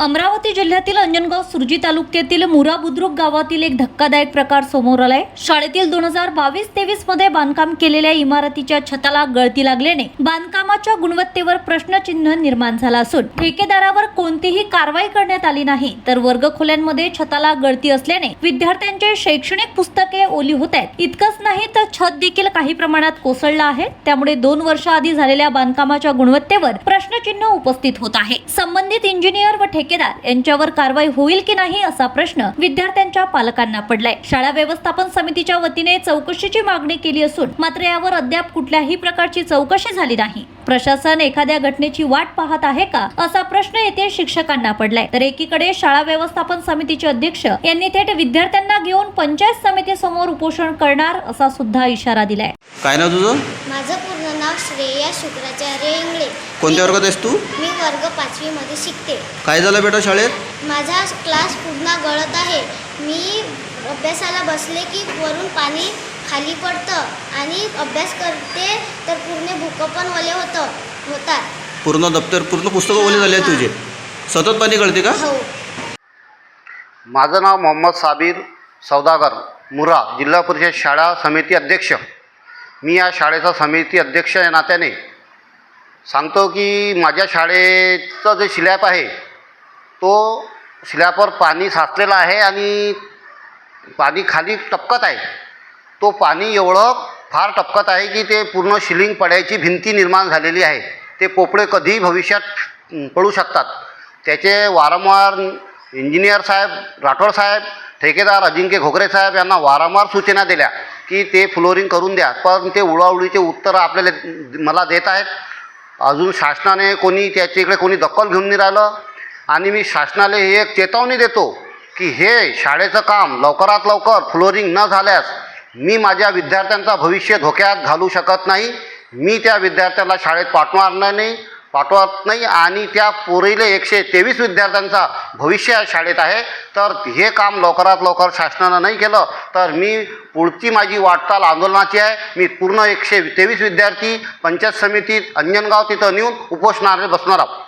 अमरावती जिल्ह्यातील अंजनगाव सुरजी तालुक्यातील मुरा बुद्रुक गावातील एक धक्कादायक प्रकार समोर आलाय. शाळेतील दोन हजार बावीस तेवीसमध्ये बांधकाम केलेल्या इमारतीच्या छताला गळती लागल्याने बांधकामाच्या गुणवत्तेवर प्रश्नचिन्ह निर्माण झाला असून ठेकेदारावर कोणतीही कारवाई करण्यात आली नाही. तर वर्गखोल्यांमध्ये छताला गळती असल्याने विद्यार्थ्यांचे शैक्षणिक पुस्तके ओली होत आहेत. इतकंच नाही तर छत देखील काही प्रमाणात कोसळलं आहे. त्यामुळे दोन वर्षाआधी झालेल्या बांधकामाच्या गुणवत्तेवर प्रश्नचिन्ह उपस्थित होत आहे. संबंधित इंजिनियर व ठेकेदार यांच्यावर कारवाई होईल की नाही असा प्रश्न विद्यार्थ्यांच्या पालकांना पडलाय. शाळा व्यवस्थापन समितीच्या वतीने चौकशीची मागणी केली असून मात्र यावर अद्याप कुठल्याही प्रकारची चौकशी झाली नाही. प्रशासन एखाद्या घटनेची वाट पाहत आहे का असा प्रश्न येथे शिक्षकांना पडलाय. तर एकीकडे शाळा व्यवस्थापन समितीचे अध्यक्ष यांनी थेट विद्यार्थ्यांना घेऊन पंचायत समितीसमोर उपोषण करणार असा सुद्धा इशारा दिलाय. काय नाव तुझं? माझं पूर्ण नाव श्रेया शुक्राचार्य इंगळे. कोणत्या वर्गात आहेस तू? मी वर्ग पाचवीमध्ये शिकते. काय झालं बेटा शाळेत? माझा क्लास पूर्ण गळत आहे. मी अभ्यासाला बसले की वरून पाणी खाली पडतं आणि अभ्यास करते तर पूर्ण बुकं पण ओले होतं होतात. पूर्ण दप्तर पूर्ण पुस्तकं ओले झाले आहेत तुझे. सतत पाणी गळते का? हो. माझं नाव मोहम्मद साबीर सौदागर मुरा जिल्हा परिषद शाळा समिती अध्यक्ष. मी या शाळेचा समिती अध्यक्ष या नात्याने. सांगतो की माझ्या शाळेचं जे स्लॅब आहे तो स्लॅबवर पाणी साचलेलं आहे आणि पाणी खाली टपकत आहे. तो पाणी एवढं फार टपकत आहे की ते पूर्ण शिलिंग पडायची भिंती निर्माण झालेली आहे. ते पोपळे कधीही भविष्यात पडू शकतात. त्याचे वारंवार इंजिनियर साहेब राठोड साहेब ठेकेदार अजिंक्य घोगरे साहेब यांना वारंवार सूचना दिल्या. की ते फ्लोरिंग करून द्या. पण ते उडावळीचे उत्तरं आपल्याला मला देत आहेत. अजून शासनाने कोणी त्याच्या इकडे कोणी दखल घेऊन नाही राहिलं. आणि मी शासनाला हे एक चेतावणी देतो की हे शाळेचं काम लवकरात लवकर फ्लोरिंग न झाल्यास मी माझ्या विद्यार्थ्यांचा भविष्य धोक्यात घालू शकत नाही. मी त्या विद्यार्थ्याला शाळेत पाठवणार नाही पाठवत नाही. आणि त्या पोरीले एकशे तेवीस विद्यार्थ्यांचा भविष्य या शाळेत आहे. तर हे काम लवकरात लवकर शासनानं नाही केलं तर मी पुढची माझी वाटचाल आंदोलनाची आहे. मी पूर्ण एकशे तेवीस विद्यार्थी पंचायत समितीत अंजनगाव तिथं नेऊन उपोषणारे बसणार आहोत.